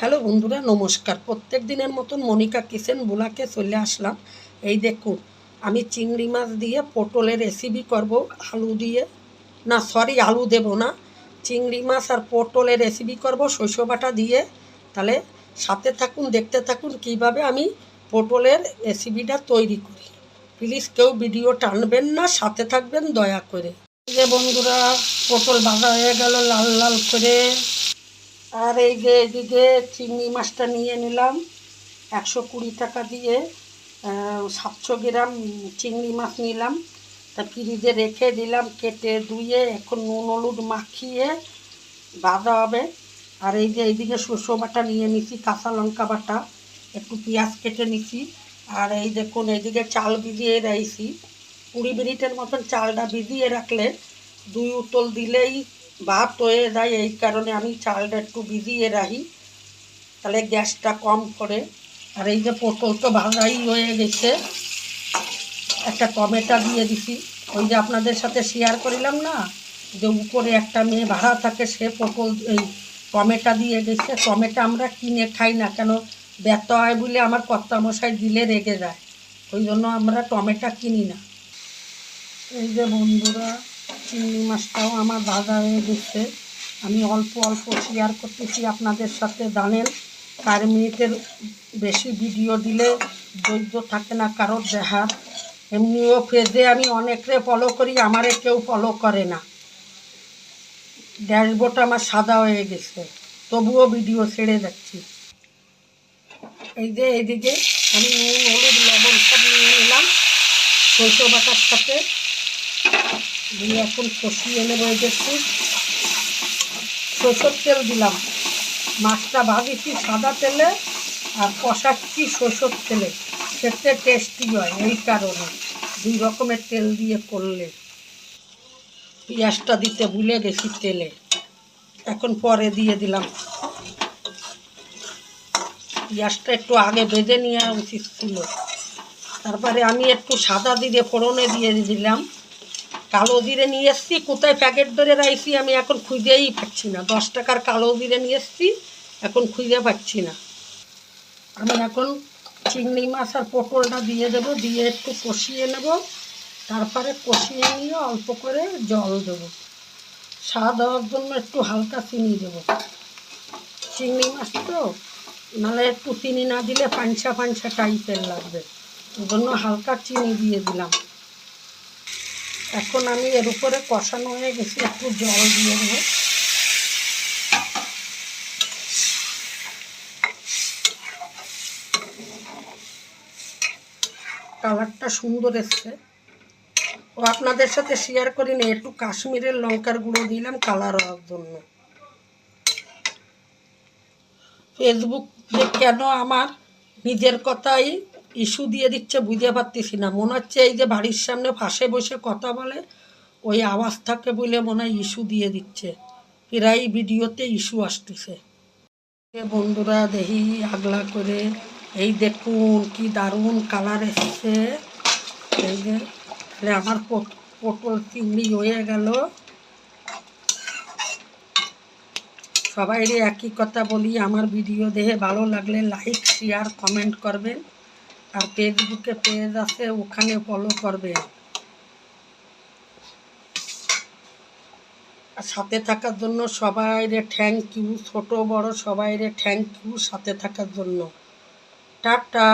Hello বন্ধুরা, নমস্কার। প্রত্যেক দিনের মতন মনিকা কিচেন বুলাকে চলে আসলাম। এই দেখুন, আমি চিংড়ি মাছ দিয়ে পটলের রেসিপি করব, আলু দিয়ে। না সরি আলু দেব না। চিংড়ি মাছ আর পটলের রেসিপি করব শস্য বাটা দিয়ে। তাহলে সাথে থাকুন, দেখতে থাকুন কীভাবে আমি পটলের রেসিপিটা তৈরি করি। প্লিজ কেউ ভিডিও টানবেন না, সাথে থাকবেন দয়া করে। যে বন্ধুরা, পটল ভাজা হয়ে গেল, লাল লাল করে আর এই যে এদিকে চিংড়ি মাছটা নিয়ে নিলাম, একশো কুড়ি টাকা দিয়ে সাতশো গ্রাম চিংড়ি মাছ নিলাম। তা ফ্রিজে রেখে দিলাম, কেটে ধুয়ে, এখন নুন, হলুদ মাখিয়ে বাঁধা হবে। আর এই যে, এইদিকে শস্য বাটা নিয়ে নিছি, কাঁচা লঙ্কা বাটা, একটু পেঁয়াজ কেটে নিছি। আর এই দেখুন, এইদিকে চাল ভিজিয়ে রাইছি। কুড়ি মিনিটের মতন চালটা ভিজিয়ে রাখলে দুই উতল দিলেই ভাত হয়ে যায়, এই কারণে আমি চালটা একটু ভিজিয়ে রাখি। তাহলে গ্যাসটা কম করে। আর এই যে পটল তো ভাজাই হয়ে গেছে। একটা টমেটো দিয়ে দিছি। ওই যে আপনাদের সাথে শেয়ার করিলাম না? যে উপরে একটা মেয়ে ভাড়া থাকে, সে পটল, এই টমেটো দিয়ে গেছে টমেটো আমরা কিনে খাই না কেন? ব্যথা হয় বলে আমার কর্তামশাই দিলে রেগে যায়। ওই জন্য আমরা টমেটো কিনি না। এই যে বন্ধুরা চিংড়ি মাছটাও আমার ভাজা হয়ে গেছে আমি অল্প অল্প শেয়ার করতেছি আপনাদের সাথে। জানেন চার মিনিটের বেশি ভিডিও দিলে ধৈর্য থাকে না কারোর দেখার। এমনিও ফেজে আমি অনেকরে ফলো করি, আমারে কেউ ফলো করে না। ড্যাশবোর্ড আমার সাদা হয়ে গেছে, তবুও ভিডিও ছেড়ে যাচ্ছি। এই যে এইদিকে আমি নুন, হলুদ, লবণ সব নিয়ে নিলাম। সরষে বাটার সাথে। দিয়ে এখন কষিয়ে এই দেখছি সরষের তেল দিলাম। মাছটা ভাজিছি সাদা তেলে আর কষাচ্ছি সরষের তেলে। খেতে টেস্টি হয় এই কারণে। দুই রকমের তেল দিয়ে করলে। পেঁয়াজটা দিতে ভুলে গেছি তেলে। এখন পরে দিয়ে দিলাম। পেঁয়াজটা একটু আগে বেজে নেওয়া উচিত ছিল। তারপরে আমি একটু সাদা দিয়ে ফোড়নে দিয়ে দিলাম। কালো জিরে নিয়ে এসছি, কোথায় প্যাকেট ধরে রাখছি আমি এখন খুঁজেই পাচ্ছি না। দশ টাকার কালো জিরে নিয়ে এসছি, এখন খুঁজে পাচ্ছি না। আমি এখন চিংড়ি মাছ আর পটলটা দিয়ে দেব, দিয়ে একটু কষিয়ে নেব। তারপরে কষিয়ে নিয়ে অল্প করে জল দেবো। স্বাদ হওয়ার জন্য একটু হালকা চিনি দেব। চিংড়ি মাছ তো নাহলে একটু চিনি না দিলে পাঞ্চা পাঞ্চা টাইপের লাগবে। ওই জন্য হালকা চিনি দিয়ে দিলাম। এখন আমি এর উপরে কষানো হয়ে গেছি, একটু জল দিয়ে দেবো। কালারটা সুন্দর এসছে। ও আপনাদের সাথে শেয়ার করি না, একটু কাশ্মীরের লঙ্কার গুঁড়ো দিলাম কালার হওয়ার জন্য। ফেসবুক কেন আমার নিজের কথাই ইস্যু দিয়ে দিচ্ছে, বুঝতে পারতেছি না। মনে হচ্ছে এই যে বাড়ির সামনে পাশে বসে কথা বলে, ওই আওয়াজ থাকে বলে মনে হয় ইস্যু দিয়ে দিচ্ছে। প্রায় ভিডিওতে ইস্যু আসতেছে। বন্ধুরা, দেখি আগলা করে, এই দেখুন কি দারুণ কালার এসছে। এই যে, তাহলে আমার পট- পটল চিংড়ি হয়ে গেল। সবাই একই কথা বলি, আমার ভিডিও দেখে ভালো লাগলে লাইক শেয়ার কমেন্ট করবেন। আর ফেসবুকে পেজ আছে, ওখানে ফলো করবে। সাথে থাকার জন্য সবাইরে থ্যাংক ইউ ছোট, বড় সবাইরে থ্যাংক ইউ সাথে থাকার জন্য। টাটা।